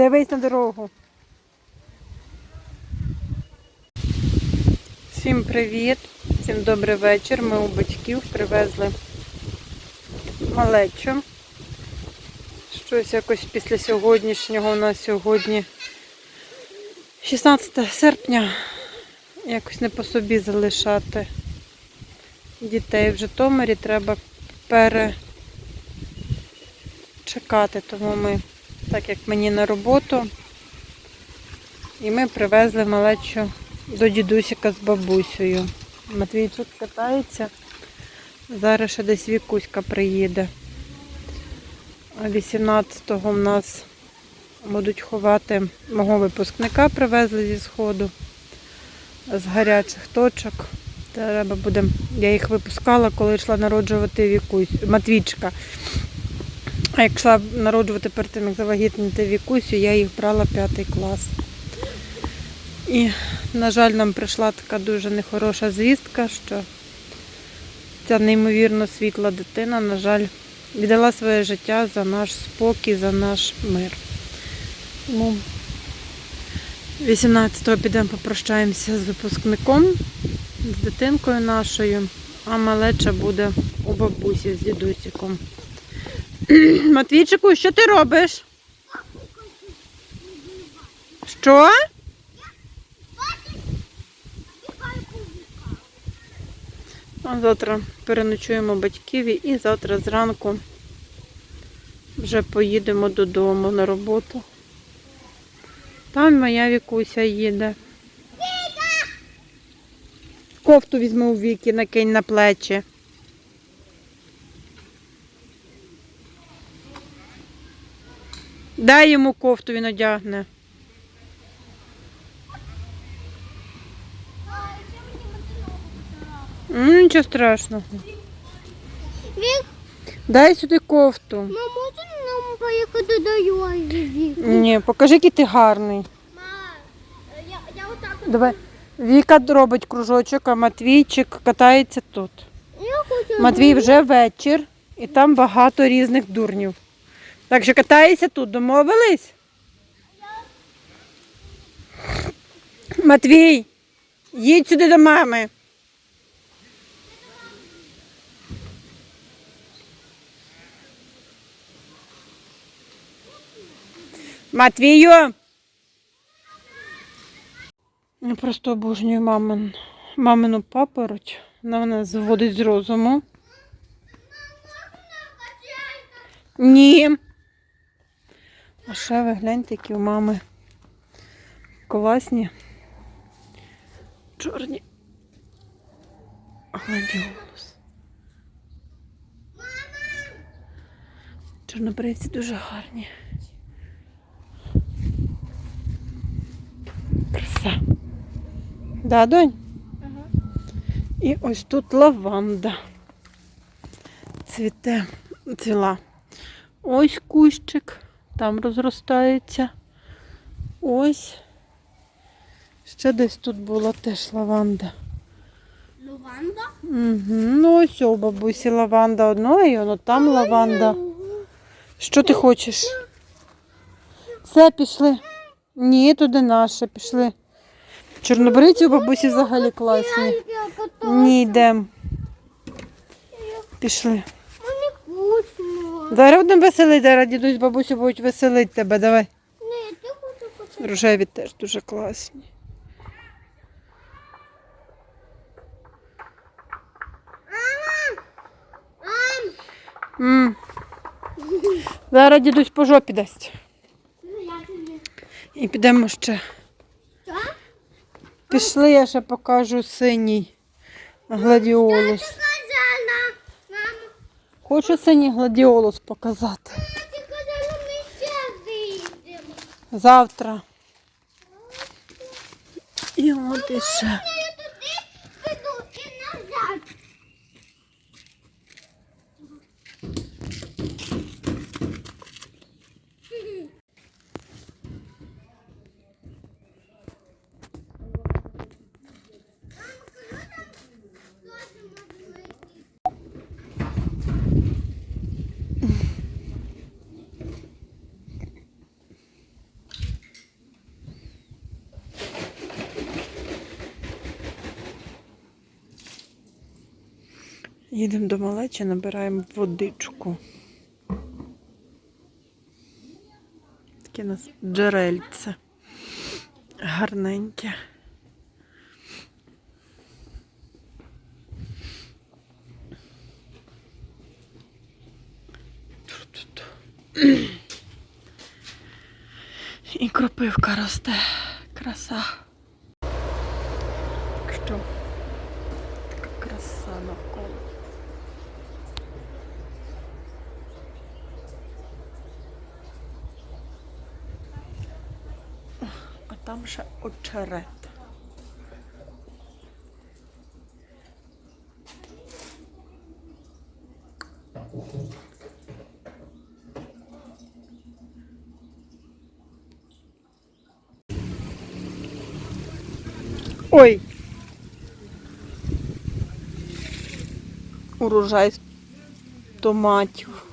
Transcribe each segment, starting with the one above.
Дивись на дорогу. Всім привіт, всім добрий вечір. Ми у батьків привезли малечу. Щось якось після сьогоднішнього у нас сьогодні 16 серпня. Якось не по собі залишати дітей в Житомирі. Треба перечекати, тому ми, так як мені на роботу, і ми привезли малечу до дідусіка з бабусею. Матвійчик катається. Зараз ще десь Вікуська приїде. 18-го в нас будуть ховати мого випускника, привезли зі сходу з гарячих точок. Треба буде. Я їх випускала, коли йшла народжувати Вікусь, Матвійчика. А як йшла народжувати перед тим, як завагітнити Вікусю, я їх брала п'ятий клас. І, на жаль, нам прийшла така дуже нехороша звістка, що ця неймовірно світла дитина, на жаль, віддала своє життя за наш спокій, за наш мир. Тому 18-го підемо попрощаємося з випускником, з дитинкою нашою, а малеча буде у бабусі з дідусиком. Матвійчику, що ти робиш? Що? А завтра переночуємо батьків і завтра зранку вже поїдемо додому на роботу. Там моя вікуся їде. Кофту візьму у віки, накинь на плечі. Дай йому кофту, він одягне. М, Нічого страшного. Дай сюди кофту. ми можемо нам поїхати до Йозі? Ні, покажи, який ти гарний. Ма, я, я отак. Давай. Віка робить кружочок, а Матвійчик катається тут. Я хочу. Матвій вже вечір, і там багато різних дурнів. Так що катаєшся тут, домовились? Матвій, їдь сюди до мами. Матвію. Я просто обожнюю мамин, мамину папороть. Вона мене зводить з розуму. Ні. А ще ви гляньте, які у мами класні. Чорні. Гладіолус. Чорнобривці дуже гарні. Краса. Да, донь? І ось тут лаванда. Цвіте, цвіла. Ось кущик, там розростається. Ось. Ще десь тут була теж лаванда. Лаванда? Угу. Ну ось у бабусі лаванда одно, і воно там лаванда. Що ти хочеш? Все, пішли. Ні, туди наше, пішли. Чорнобриці у бабусі взагалі класні. Ні, йдемо. Пішли. Зараз будемо веселити, зараз дідусь бабусю будуть веселити тебе. Давай. Ні, ти хочу купити. Рожеві теж дуже класні. М. Зараз дідусь по жопі дасть. Ну, я тобі. І підемо ще. Що? Пішли, я ще покажу синій гладіолус. Хочу синій гладіолус показати. Завтра. І от іще. Їдемо до малечі, набираємо водичку. Таке у нас джерельце. Гарненьке. І кропивка росте. Краса. Що? Така краса Ще очерет. Ой. Урожай томатів.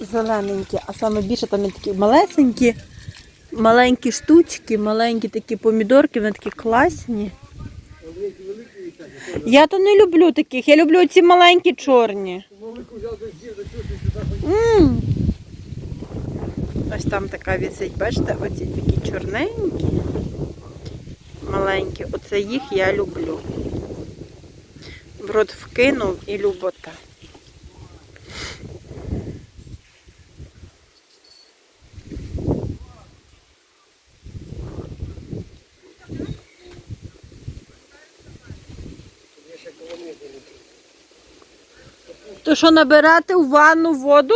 Зелененькі, а саме більше там є такі малесенькі, маленькі штучки, маленькі такі помідорки, вони такі класні. Я то не люблю таких, я люблю ці маленькі чорні. М. Ось там така вісить, бачите, оці такі чорненькі, маленькі. Оце їх я люблю. В рот вкинув і любота. Що набирати у ванну воду?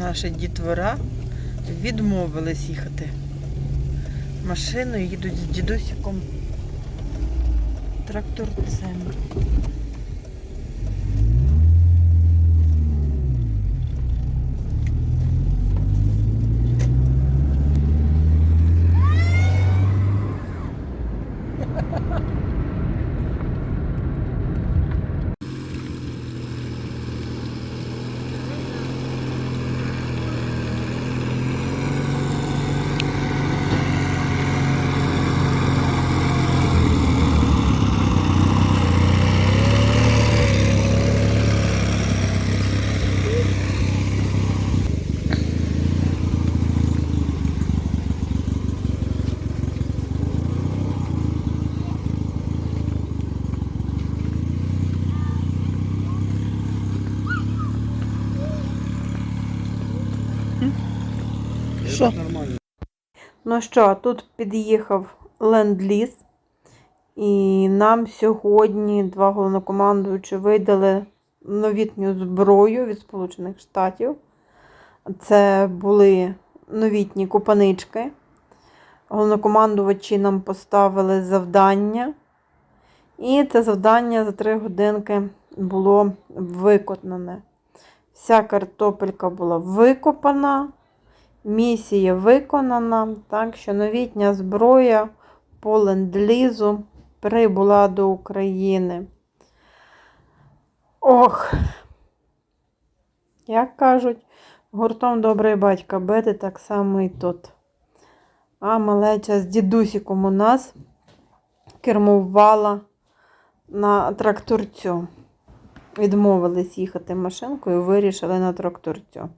Наші дітвора відмовились їхати машиною, їдуть з дідусиком тракторцем. Що? Ну що, тут під'їхав ленд-ліз, і нам сьогодні два головнокомандуючі видали новітню зброю від Сполучених Штатів. Це були новітні купанички. Головнокомандувачі нам поставили завдання. І це завдання за три годинки було виконане. Вся картопелька була викопана. Місія виконана, так що новітня зброя по ленд-лізу прибула до України. Ох, як кажуть, гуртом добрий батька бити так само і тут. А малеча з дідусіком у нас кермувала на тракторцю. Відмовились їхати машинкою, вирішили на тракторцю.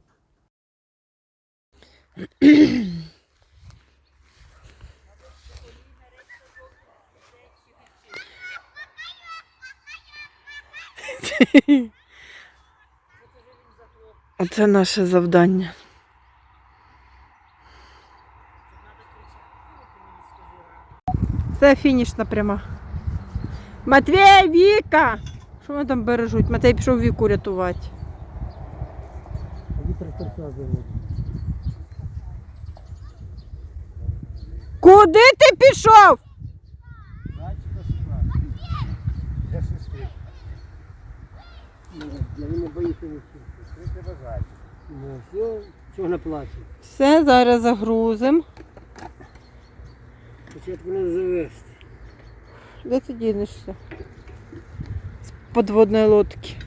Оце наше завдання. Це фінішна пряма. Матвій, Віка! Що вони там бережуть? Матвій пішов Віку рятувати. Куди ти пішов? Я не боїться нічого. Ну, все, чого не плаче? Все, зараз загрузимо. Спочатку треба завести. Де ти дінешся? З подводної лодки.